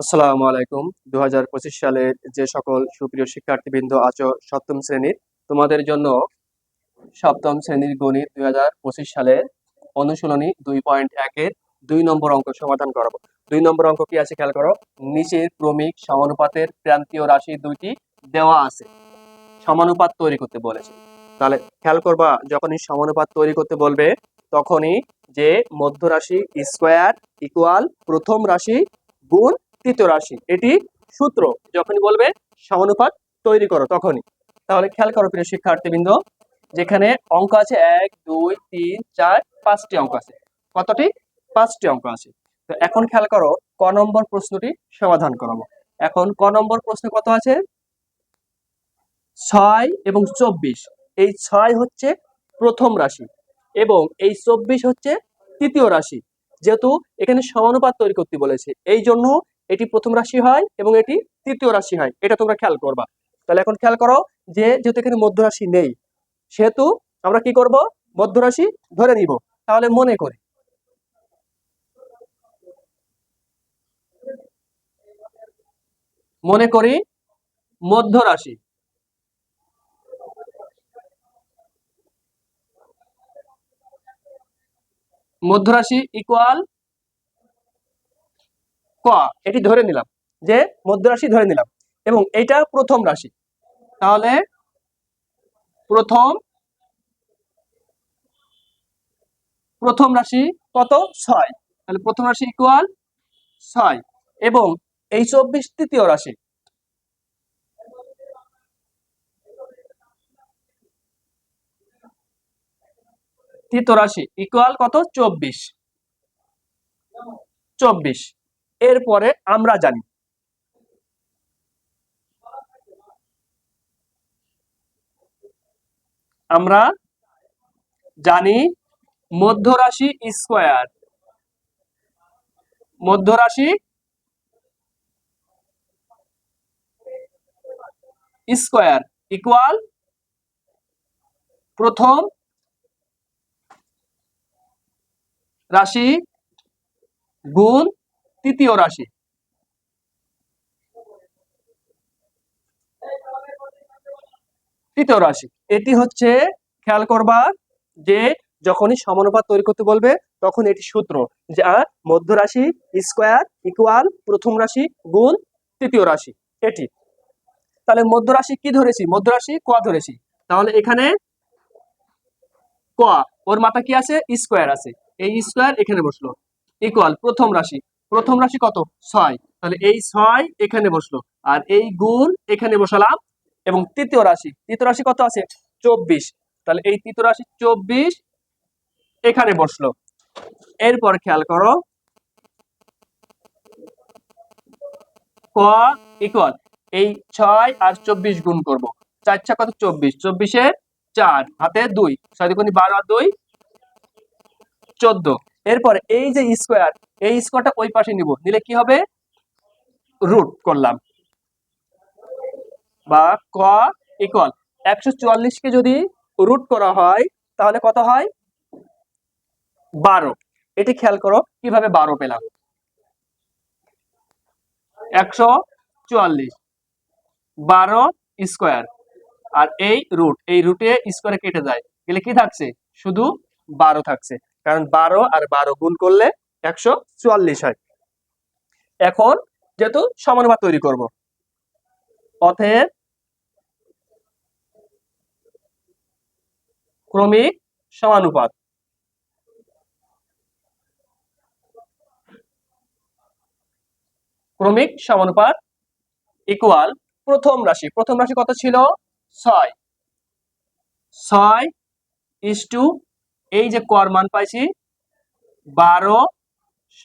আসসালামু আলাইকুম। দুই হাজার পঁচিশ সালের যে সকল সুপ্রিয় শিক্ষার্থীবৃন্দ আছো সপ্তম শ্রেণির, তোমাদের জন্য সপ্তম শ্রেণির গণিত দুই হাজার পঁচিশ সালের অনুশীলনী দুই পয়েন্ট একের দুই নম্বর অঙ্ক সমাধান করাবো। দুই নম্বর অঙ্ক কি আছে খেয়াল করো? নিচের ক্রমিক সমানুপাতের প্রান্তীয় রাশি দুইটি দেওয়া আছে। সমানুপাত তৈরি করতে বলেছে। তাহলে খেয়াল করবা, যখনই সমানুপাত তৈরি করতে বলবে, তখনই যে মধ্য রাশি স্কোয়ার ইকুয়াল প্রথম রাশি গুণ তৃতীয় রাশি, এটি সূত্র যখনই বলবে সমানুপাত তৈরি করো তখনই। তাহলে খেয়াল করো প্রিয় শিক্ষার্থীবৃন্দ, যেখানে অঙ্ক আছে এক, দুই, তিন, চার, পাঁচটি অঙ্ক আছে। কতটি? পাঁচটি অঙ্ক আছে। তো এখন খেয়াল করো, ক নম্বর প্রশ্নটি সমাধান করাবো এখন ক নম্বর প্রশ্ন কত আছে? ছয় এবং চব্বিশ। এই ছয় হচ্ছে প্রথম রাশি এবং এই চব্বিশ হচ্ছে তৃতীয় রাশি। যেহেতু এখানে সমানুপাত তৈরি করতে বলেছে, এই জন্য এটি প্রথম রাশি হয় এবং এটি তৃতীয় রাশি হয়। এটা তোমরা খেয়াল করবা। তাহলে এখন খেয়াল করো যে যেহেতু এখানে মধ্য রাশি নেই, সেহেতু আমরা কি করব? মধ্য রাশি ধরে নিব। তাহলে মনে করি। মনে করি মধ্য রাশি। মধ্য রাশি ইকুয়াল ক, এটি ধরে নিলাম, যে মধ্য রাশি ধরে নিলাম, এবং এটা প্রথম রাশি। তাহলে প্রথম প্রথম রাশি কত? ছয়। তাহলে প্রথম রাশি ইকুয়াল ছয়, এবং এই চব্বিশ তৃতীয় রাশি। তৃতীয় রাশি ইকুয়াল কত? চব্বিশ। চব্বিশ। এরপরে আমরা জানি। আমরা জানি মধ্য রাশি স্কোয়ার। মধ্য রাশি স্কোয়ার ইকুয়াল প্রথম রাশি গুণ তৃতীয় রাশি। তৃতীয় রাশি। এটি হচ্ছে, খেয়াল করবা যে যখনই সমানুপাত তৈরি করতে বলবে, তখন এটি সূত্র যা মধ্য রাশি, স্কোয়ার ইকুয়াল প্রথম রাশি, গুণ, তৃতীয় রাশি, এটি। তাহলে মধ্য রাশি কি ধরেছি? মধ্য রাশি, ক ধরেছি? তাহলে এখানে ক, ওর মাথা কি আছে? স্কোয়ার আছে। এই স্কোয়ার এখানে বসল। ইকুয়াল প্রথম রাশি। প্রথম রাশি কত? ছয়। তাহলে এই ছয় এখানে বসল। আর এই গুণ এখানে বসালাম। এবং তৃতীয় রাশি তৃতীয় রাশি কত আছে? চব্বিশ। তাহলে এই তৃতীয় রাশি চব্বিশ এখানে বসল। এরপর খেয়াল করো। ক ইকুয়াল এই ছয় আর চব্বিশ গুণ করব। চার ছা কত? চব্বিশ। চব্বিশের চার, হাতে দুই। ছয় দুগুণি বারো আর দুই, চোদ্দ। এরপর এই যে স্কোয়ার এই স্কোয়ারটা ওই পাশে নিব। নিলে কি হবে? রুট করলাম। বা ক ইকুয়াল একশো চুয়াল্লিশকে যদি রুট করা হয়, তাহলে কত হয়? বারো। এটি খেয়াল করো, কীভাবে বারো পেলাম? একশো চুয়াল্লিশ। বারো স্কোয়ার আর এই রুট এই রুটে স্কোয়ারে কেটে যায়। গেলে কি থাকছে? শুধু বারো থাকছে। কারণ বারো আর বারো গুণ করলে একশো চুয়াল্লিশ হয়। এখন যেহেতু সমানুপাত তৈরি করব। অতএব ক্রমিক সমানুপাত। ক্রমিক সমানুপাত ইকুয়াল প্রথম রাশি। প্রথম রাশি কত ছিল? ছয়। ছয় ইস টু এই যে কর মান পাইছি, বারো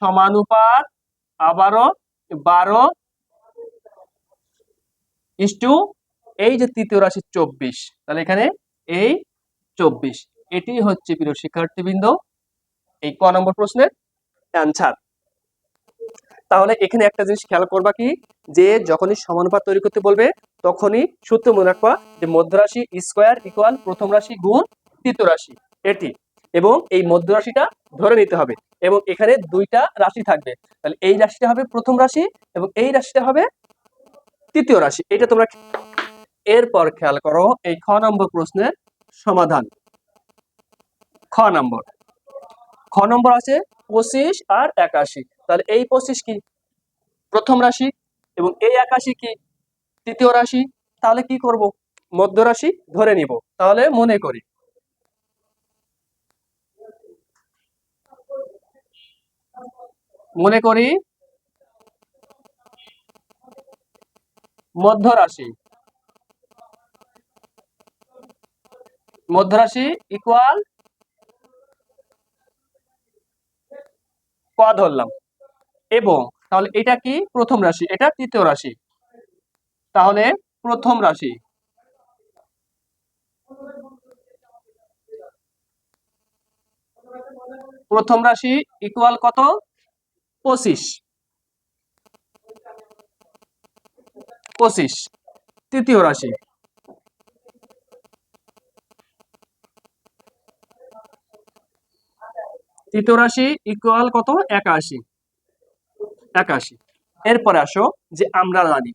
সমানুপাত আবারও বারো ইস টু এই যে তৃতীয় রাশি চব্বিশ। তাহলে এখানে এই চব্বিশ। এটি হচ্ছে প্রিয় শিক্ষার্থীবৃন্দ, এই ক নম্বর প্রশ্নের অ্যান্সার তাহলে এখানে একটা জিনিস খেয়াল করবা কি, যে যখনই সমানুপাত তৈরি করতে বলবে, তখনই সূত্র মনে রাখবা যে মধ্যরাশি স্কোয়ার ইকুয়াল প্রথম রাশি গুণ তৃতীয় রাশি। এটি এবং এই মধ্য রাশিটা ধরে নিতে হবে এবং এখানে দুইটা রাশি থাকবে। তাহলে এই রাশিটা হবে প্রথম রাশি এবং এই রাশিটা হবে তৃতীয় রাশি। এটা তোমরা এরপর খেয়াল করো এই খ নম্বর প্রশ্নের সমাধান। খ নম্বর। খ নম্বর আছে পঁচিশ আর একাশি। তাহলে এই পঁচিশ কি? প্রথম রাশি এবং এই একাশি কি? তৃতীয় রাশি। তাহলে কি করব? মধ্য রাশি ধরে নিব। তাহলে মনে করি মনে করি মধ্য রাশি মধ্য রাশি ইকুয়াল ক ধরলাম। এবং তাহলে এটা কি? প্রথম রাশি, এটা তৃতীয় রাশি। তাহলে প্রথম রাশি প্রথম রাশি ইকুয়াল কত? পঁচিশ। পঁচিশ। তৃতীয় রাশি। তৃতীয় রাশি ইকুয়াল কত? একাশি। একাশি। এরপরে আসো যে আমরা জানি।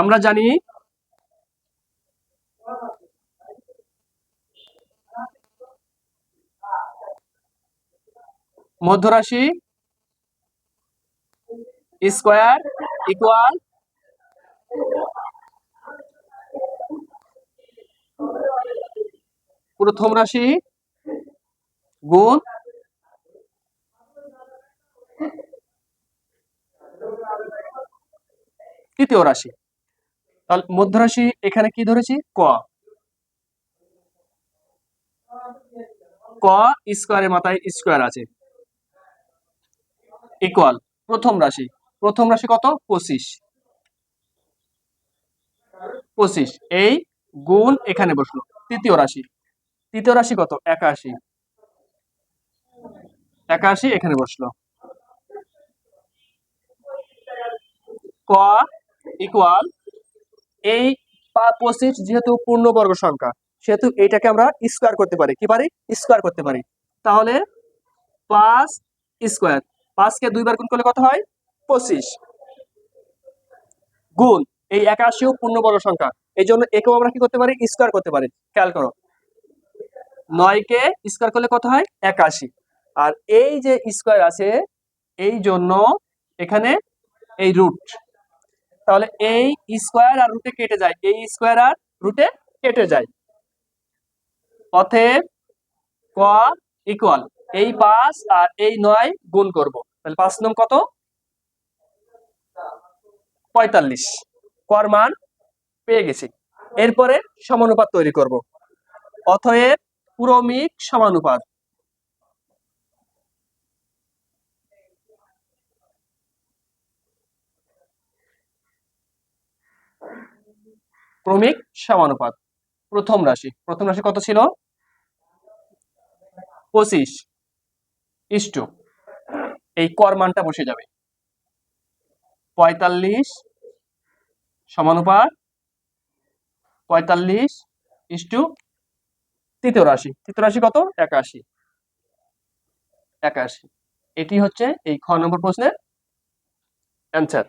আমরা জানি মধ্যরাশি স্কোয়ার ইকুয়াল প্রথম রাশি গুণ তৃতীয় রাশি। তাহলে মধ্যরাশি এখানে কি ধরেছি? ক। ক স্কোয়ারের মাথায় স্কোয়ার আছে। ইকুয়াল প্রথম রাশি। প্রথম রাশি কত? পঁচিশ। পঁচিশ। এই গুণ এখানে বসল। তৃতীয় রাশি। তৃতীয় রাশি কত? একাশি। একাশি এখানে বসল। ক ইকুয়াল এই পঁচিশ যেহেতু পূর্ণবর্গ সংখ্যা, সেহেতু এটাকে আমরা স্কোয়ার করতে পারি। কি পারি? স্কোয়ার করতে পারি। তাহলে পাঁচ স্কোয়ার পাঁচকে দুইবার গুণ করলে কত হয়? পঁচিশ। গুণ, এই একাশিও পূর্ণবর্গ সংখ্যা। এই জন্য একেও আমরা কি করতে পারি? স্কোয়ার করতে পারি। খেয়াল করো। নয়কে স্কোয়ার করলে কত হয়? একাশি। আর এই যে স্কোয়ার আছে, এই জন্য এখানে এই রুট। তাহলে এই স্কোয়ার আর রুটে কেটে যায়। এই স্কোয়ার আর রুটে কেটে যায়। অতএব ক ইকুয়াল এই পাঁচ আর এই নয় গুণ করব। তাহলে পাঁচ নং কত? পঁয়তাল্লিশ। কর মান পেয়ে গেছি। এরপরে সমানুপাত তৈরি করব। অতএব পুরমিক সমানুপাত। ক্রমিক সমানুপাত। প্রথম রাশি। প্রথম রাশি কত ছিল? পঁচিশ। ইস্টু এই কর মানটা বসে যাবে। পঁয়তাল্লিশ সমানুপাত পঁয়তাল্লিশ ইস্টু তৃতীয় রাশি। তৃতীয় রাশি কত? একাশি। একাশি। এটি হচ্ছে এই খ নম্বর প্রশ্নের অ্যান্সার